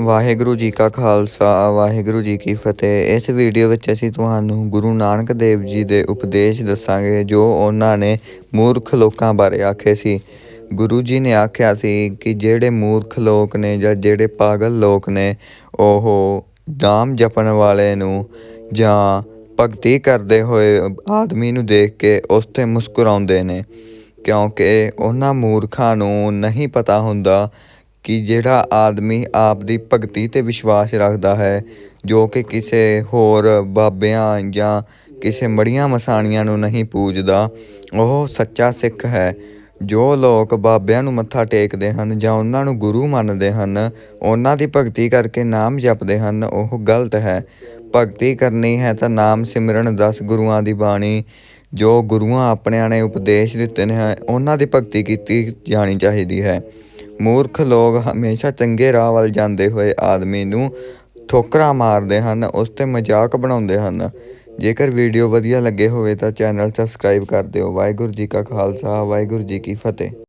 ਵਾਹਿਗੁਰੂ ਜੀ ਕਾ ਖਾਲਸਾ, ਵਾਹਿਗੁਰੂ ਜੀ ਕੀ ਫਤਿਹ। ਇਸ ਵੀਡੀਓ ਵਿੱਚ ਅਸੀਂ ਤੁਹਾਨੂੰ ਗੁਰੂ ਨਾਨਕ ਦੇਵ ਜੀ ਦੇ ਉਪਦੇਸ਼ ਦੱਸਾਂਗੇ, ਜੋ ਉਹਨਾਂ ਨੇ ਮੂਰਖ ਲੋਕਾਂ ਬਾਰੇ ਆਖੇ ਸੀ। ਗੁਰੂ ਜੀ ਨੇ ਆਖਿਆ ਸੀ ਕਿ ਜਿਹੜੇ ਮੂਰਖ ਲੋਕ ਨੇ ਜਾਂ ਜਿਹੜੇ ਪਾਗਲ ਲੋਕ ਨੇ, ਉਹ ਨਾਮ ਜਪਣ ਵਾਲੇ ਨੂੰ ਜਾਂ ਭਗਤੀ ਕਰਦੇ ਹੋਏ ਆਦਮੀ ਨੂੰ ਦੇਖ ਕੇ ਉਸ ਤੇ ਮੁਸਕਰਾਉਂਦੇ ਨੇ। ਕਿਉਂਕਿ ਉਹਨਾਂ ਮੂਰਖਾਂ ਨੂੰ ਨਹੀਂ ਪਤਾ ਹੁੰਦਾ ਕਿ ਜਿਹੜਾ ਆਦਮੀ ਆਪ ਦੀ ਭਗਤੀ ਤੇ ਵਿਸ਼ਵਾਸ ਰੱਖਦਾ ਹੈ, ਜੋ ਕਿ ਕਿਸੇ ਹੋਰ ਬਾਬਿਆਂ ਜਾਂ ਕਿਸੇ ਮੜੀਆਂ ਮਸਾਣੀਆਂ ਨੂੰ ਨਹੀਂ ਪੂਜਦਾ, ਉਹ ਸੱਚਾ ਸਿੱਖ ਹੈ। ਜੋ ਲੋਕ ਬਾਬਿਆਂ ਨੂੰ ਮੱਥਾ ਟੇਕਦੇ ਹਨ ਜਾਂ ਉਹਨਾਂ ਨੂੰ ਗੁਰੂ ਮੰਨਦੇ ਹਨ, ਉਹਨਾਂ ਦੀ ਭਗਤੀ ਕਰਕੇ ਨਾਮ ਜਪਦੇ ਹਨ, ਉਹ ਗਲਤ ਹੈ। ਭਗਤੀ ਕਰਨੀ ਹੈ ਤਾਂ ਨਾਮ ਸਿਮਰਨ ਦਸ ਗੁਰੂਆਂ ਦੀ ਬਾਣੀ, ਜੋ ਗੁਰੂਆਂ ਆਪਣਿਆਂ ਨੇ ਉਪਦੇਸ਼ ਦਿੱਤੇ ਨੇ, ਉਹਨਾਂ ਦੀ ਭਗਤੀ ਕੀਤੀ ਜਾਣੀ ਚਾਹੀਦੀ ਹੈ। ਮੂਰਖ ਲੋਕ ਹਮੇਸ਼ਾ ਚੰਗੇ ਰਾਹ ਵੱਲ ਜਾਂਦੇ ਹੋਏ ਆਦਮੀ ਨੂੰ ਠੋਕਰਾਂ ਮਾਰਦੇ ਹਨ, ਉਸ ਤੇ ਮਜ਼ਾਕ ਬਣਾਉਂਦੇ ਹਨ। ਜੇਕਰ ਵੀਡੀਓ ਵਧੀਆ ਲੱਗੇ ਹੋਵੇ ਤਾਂ ਚੈਨਲ ਸਬਸਕ੍ਰਾਈਬ ਕਰ ਦਿਓ। ਵਾਹਿਗੁਰੂ ਜੀ ਕਾ ਖਾਲਸਾ, ਵਾਹਿਗੁਰੂ ਜੀ ਕੀ ਫਤਿਹ।